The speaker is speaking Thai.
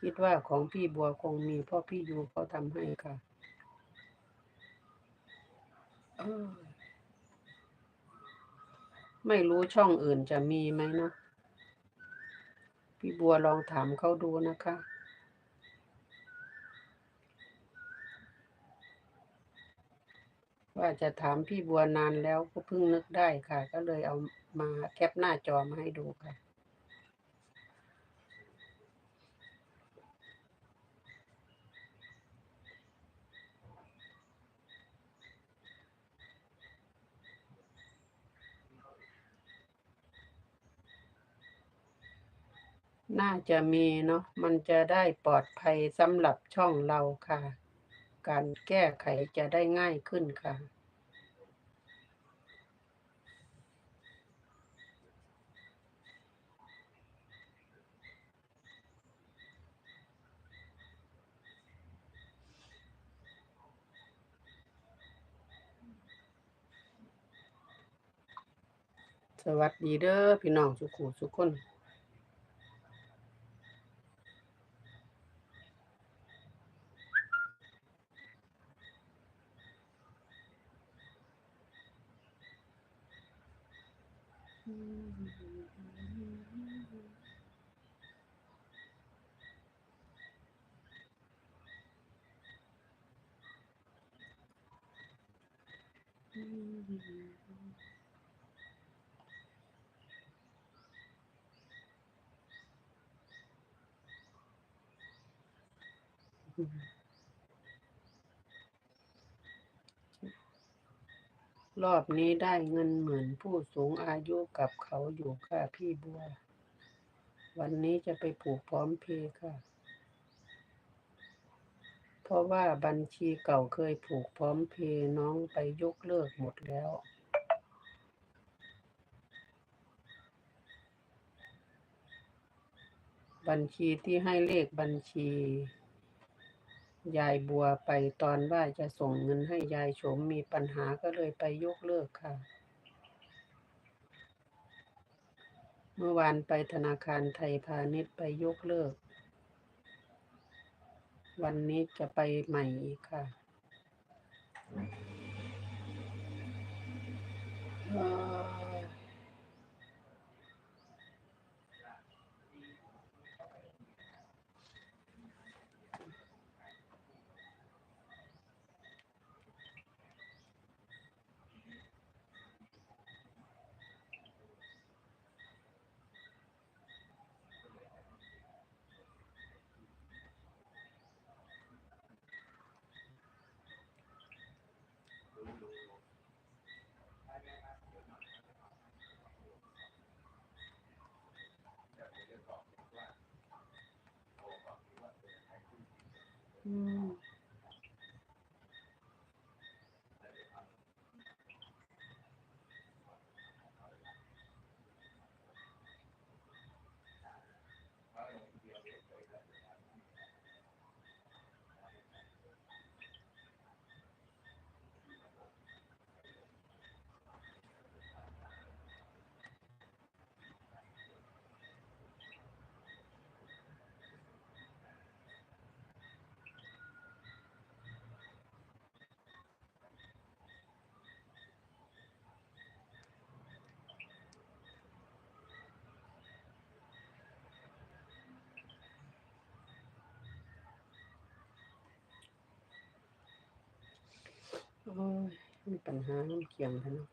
คิดว่าของพี่บัวคงมีเพราะพี่ยูเขาทำให้ค่ะไม่รู้ช่องอื่นจะมีไหมเนาะพี่บัวลองถามเขาดูนะคะว่าจะถามพี่บัวนานแล้วก็เพิ่งนึกได้ค่ะ ก็เลยเอามาแคปหน้าจอมาให้ดูค่ะ น่าจะมีเนาะมันจะได้ปลอดภัยสำหรับช่องเราค่ะ การแก้ไขจะได้ง่ายขึ้นค่ะ สวัสดีเด้อพี่น้องสุขุสุขคน Mm-hmm. รอบนี้ได้เงินหมื่นผู้สูงอายุกับเขาอยู่ค่ะพี่บัว วันนี้จะไปผูกพร้อมเพย์ค่ะ เพราะว่าบัญชีเก่าเคยผูกพร้อมเพย์น้องไปยกเลิกหมดแล้วบัญชีที่ให้เลขบัญชี ยายบัวไปตอนว่าจะส่งเงินให้ยายโฉมมีปัญหาก็เลยไปยกเลิกค่ะ เมื่อวานไปธนาคารไทยพาณิชย์ไปยกเลิก วันนี้จะไปใหม่อีกค่ะอ่อ อื โอ้ยมีปัญหาน้ำเกียงค่ะเนาะ